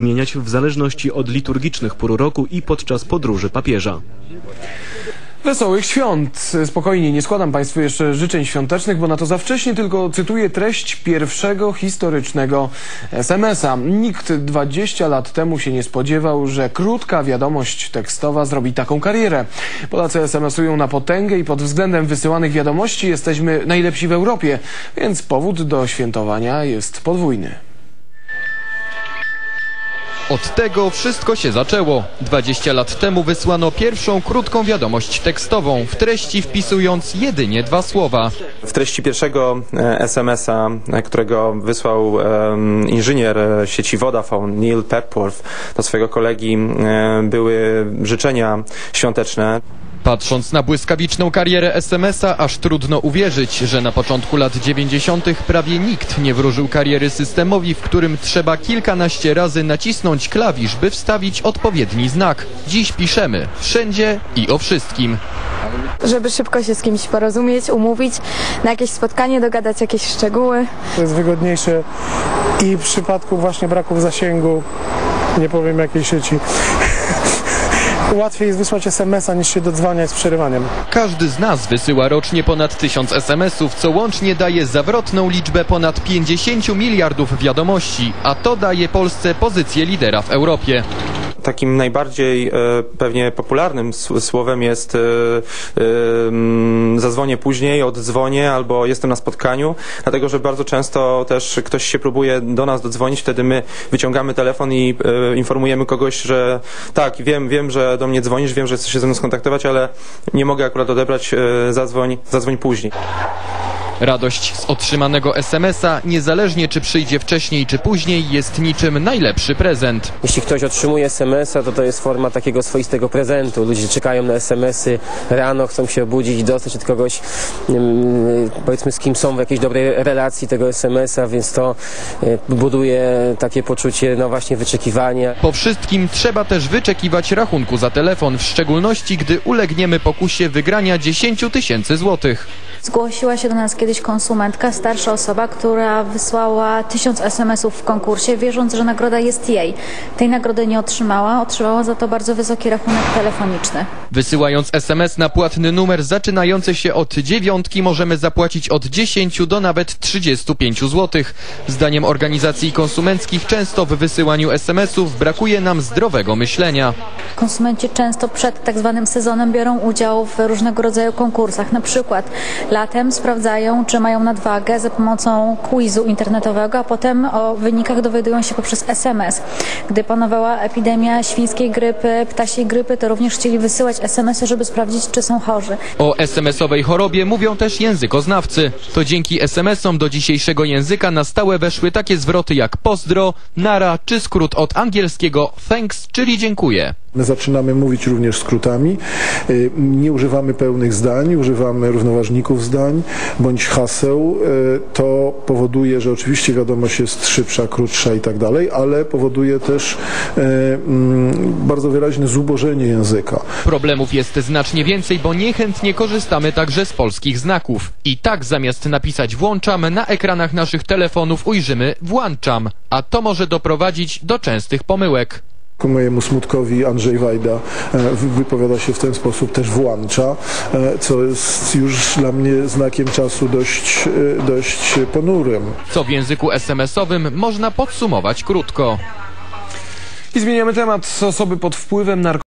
zmieniać w zależności od liturgicznych pór roku i podczas podróży papieża. Wesołych świąt. Spokojnie, nie składam Państwu jeszcze życzeń świątecznych, bo na to za wcześnie, tylko cytuję treść pierwszego historycznego SMS-a. Nikt 20 lat temu się nie spodziewał, że krótka wiadomość tekstowa zrobi taką karierę. Polacy SMS-ują na potęgę i pod względem wysyłanych wiadomości jesteśmy najlepsi w Europie, więc powód do świętowania jest podwójny. Od tego wszystko się zaczęło. 20 lat temu wysłano pierwszą krótką wiadomość tekstową, w treści wpisując jedynie dwa słowa. W treści pierwszego e, SMS-a, e, którego wysłał inżynier e, sieci Vodafone, Neil Pepworth, do swojego kolegi, były życzenia świąteczne. Patrząc na błyskawiczną karierę SMS-a, aż trudno uwierzyć, że na początku lat 90. prawie nikt nie wróżył kariery systemowi, w którym trzeba kilkanaście razy nacisnąć klawisz, by wstawić odpowiedni znak. Dziś piszemy wszędzie i o wszystkim. żeby szybko się z kimś porozumieć, umówić na jakieś spotkanie, dogadać jakieś szczegóły. To jest wygodniejsze i w przypadku właśnie braków zasięgu, nie powiem jakiej sieci, łatwiej jest wysłać SMS-a niż się dodzwaniać z przerywaniem. Każdy z nas wysyła rocznie ponad 1000 SMS-ów, co łącznie daje zawrotną liczbę ponad 50 miliardów wiadomości, a to daje Polsce pozycję lidera w Europie. Takim najbardziej e, pewnie popularnym słowem jest e, zadzwonię później, oddzwonię albo jestem na spotkaniu, dlatego że bardzo często też ktoś się próbuje do nas dodzwonić, wtedy my wyciągamy telefon i e, informujemy kogoś, że tak, wiem, wiem, że do mnie dzwonisz, wiem, że chcesz się ze mną skontaktować, ale nie mogę akurat odebrać, zadzwoń, zadzwoń później. Radość z otrzymanego SMS-a, niezależnie czy przyjdzie wcześniej czy później, jest niczym najlepszy prezent. Jeśli ktoś otrzymuje SMS-a, to to jest forma takiego swoistego prezentu. Ludzie czekają na SMS-y rano, chcą się obudzić, dostać od kogoś, mm, powiedzmy, z kim są w jakiejś dobrej relacji tego SMS-a, więc to e, buduje takie poczucie, no właśnie, wyczekiwania. Po wszystkim trzeba też wyczekiwać rachunku za telefon, w szczególności gdy ulegniemy pokusie wygrania 10 tysięcy złotych. Zgłosiła się do nas kiedyś konsumentka, starsza osoba, która wysłała tysiąc SMS-ów w konkursie, wierząc, że nagroda jest jej. Tej nagrody nie otrzymała, otrzymała za to bardzo wysoki rachunek telefoniczny. Wysyłając SMS na płatny numer zaczynający się od dziewiątki możemy zapłacić od 10 do nawet 35 zł. Zdaniem organizacji konsumenckich często w wysyłaniu SMS-ów brakuje nam zdrowego myślenia. Konsumenci często przed tak zwanym sezonem biorą udział w różnego rodzaju konkursach. Na przykład latem sprawdzają, czy mają nadwagę za pomocą quizu internetowego, a potem o wynikach dowiadują się poprzez SMS. Gdy panowała epidemia świńskiej grypy, ptasiej grypy, to również chcieli wysyłać SMS-y, żeby sprawdzić, czy są chorzy. O SMS-owej chorobie mówią też językoznawcy. To dzięki SMS-om do dzisiejszego języka na stałe weszły takie zwroty jak pozdro, nara czy skrót od angielskiego thanks, czyli dziękuję. My zaczynamy mówić również skrótami. Y, Nie używamy pełnych zdań, używamy równoważników zdań bądź haseł. Y, To powoduje, że oczywiście wiadomość jest szybsza, krótsza i tak dalej, ale powoduje też y, mm, bardzo wyraźne zubożenie języka. Problemów jest znacznie więcej, bo niechętnie korzystamy także z polskich znaków. I tak zamiast napisać włączam, na ekranach naszych telefonów ujrzymy włączam, a to może doprowadzić do częstych pomyłek. Ku mojemu smutkowi Andrzej Wajda e, wy- wypowiada się w ten sposób, też włącza, e, co jest już dla mnie znakiem czasu dość, e, dość ponurym. Co w języku SMS-owym można podsumować krótko. I zmieniamy temat. Osoby pod wpływem narkotyków